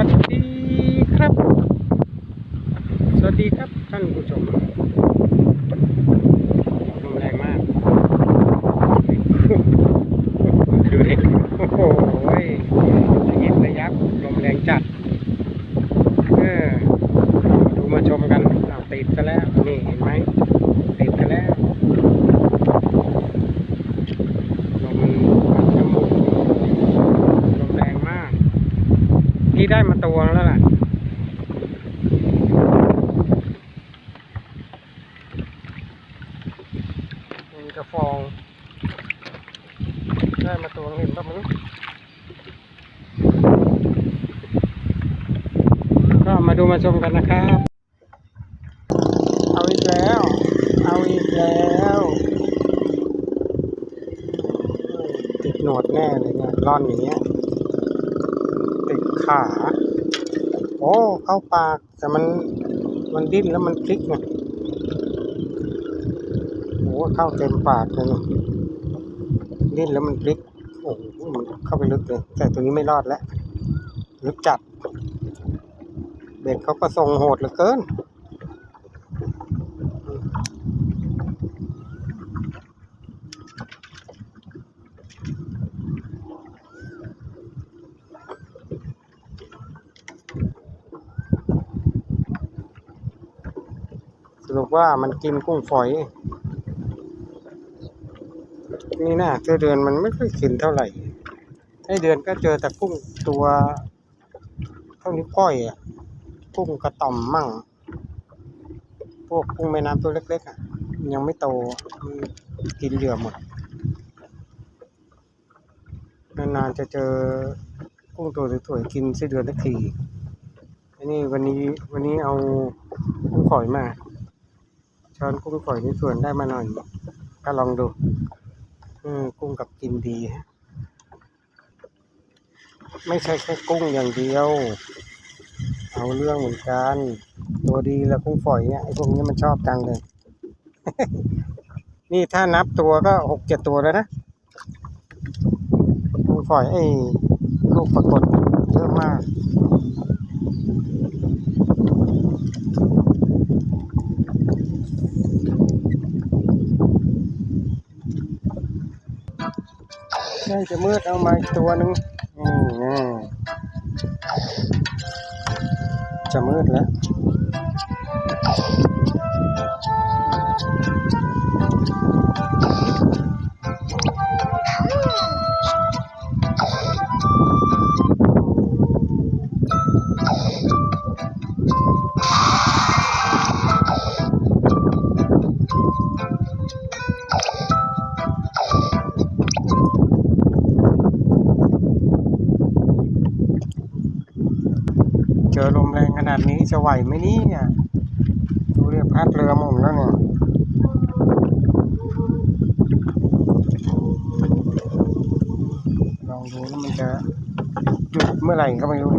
วัสดีครับ สวัสดีครับท่านผู้ชมลมแรงมาก ดูดิโอ้โหระยิบระยับลมแรงจัดเออดูมาชมกันเอาวติดซะแล้ว นี่เห็นไหมติดซะแล้วลมมันพัดจมูกลมแรงมาก ที่ได้มาตัวแล้วล่ะมีกระฟอง ได้มาตัวเห็นป่ะมึงก็มาดูมาชมกันนะครับ เอาอีกแล้ว เอาอีกแล้วติดหนวดแน่เลยเนี่ยร่อนอย่างเงี้ย ติดขา โอ้ เข้าปาก แต่มัน มันดิ้นแล้วมันพลิกไงโอ้เข้าเต็มปากเลยดิ้นแล้วมันพลิก โอ้มันเข้าไปลึกเลย แต่ตัวนี้ไม่รอดแล้ว ลึกจัด เบ็ดเขาก็ทรงโหดเหลือเกิน รุปว่ามันกินกุ้งฝอย นี่นะเจ้าเดือนมันไม่ค่อยกินเท่าไหร่ไอ้เดือนก็เจอแต่กุ้งตัวเท่านี้ก้อยอะกุ้งกระต่อมมั่ง พวกกุ้งแม่น้ำตัวเล็กๆอะ ยังไม่โตกินเหยื่อหมดนานๆจะเจอกุ้งตัวสวยๆกินไส้เดือนสักทีอันนี้วันนี้วันนี้เอากุ้งฝอยมา ช้อนกุ้งฝอยนี่ส่วนได้มาหน่อย ก็ลองดูอืมกุ้งกับกินดีฮะไม่ใช่แค่กุ้งอย่างเดียว เอาเรื่องเหมือนกัน ตัวดีแล้วกุ้งฝอยเนี่ยไอ้พวกนี้มันชอบจังเลย นี่ถ้านับตัวก็หกเจ็ดตัวแล้วนะกุ้งฝอยไอ้ลูกปรากฏเยอะมาก จะมืดเอามาอีกตัวหนึ่งอืมอืมจะมืดแล้ว อลมแรงขนาดนี้จะไหวไหมนี่เนี่ยดูเรียกพัดเรือหมุนแล้วเนี่ยลองดูแล้วมันจะหยุดเมื่อไหร่ก็ไม่รู้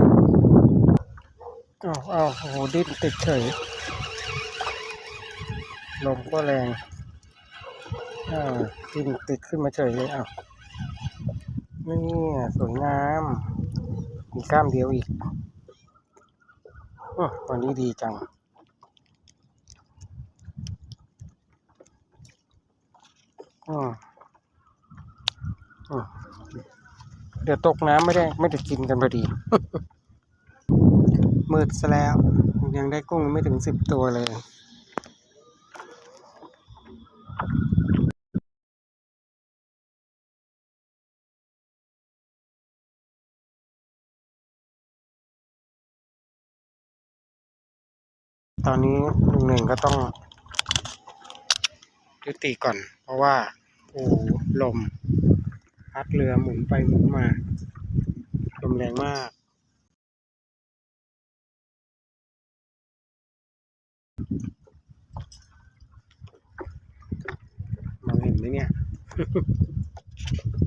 เอ้าวอ้าวโอ้โหดิ้นติดเฉยลมก็แรงอ่าดิ้นติดขึ้นมาเฉยเลยอ้าวนี่สวยงามมีกล้ามเดียวอีก วันนี้ดีจัง เดี๋ยวตกน้ำไม่ได้ไม่ได้กินกันพอดี มืดซะแล้ว ยังได้กุ้งไม่ถึงสิบตัวเลย ตอนนี้ลุงหนึ่งก็ต้องยุติก่อน เพราะว่าโอ้ลมพัดเรือหมุนไปหมุนมาลมแรงมาก มองเห็นไหมเนี่ย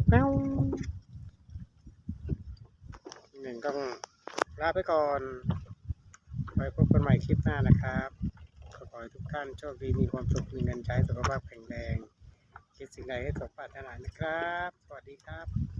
แป้วหนึ่งต้องลาไปก่อน ไว้พบกันใหม่คลิปหน้านะครับขอให้ทุกท่านโชคดีมีความสุขมีเงินใช้สุขภาพแข็งแรง คิดสิ่งใดให้สมปรารถนานะครับ สวัสดีครับ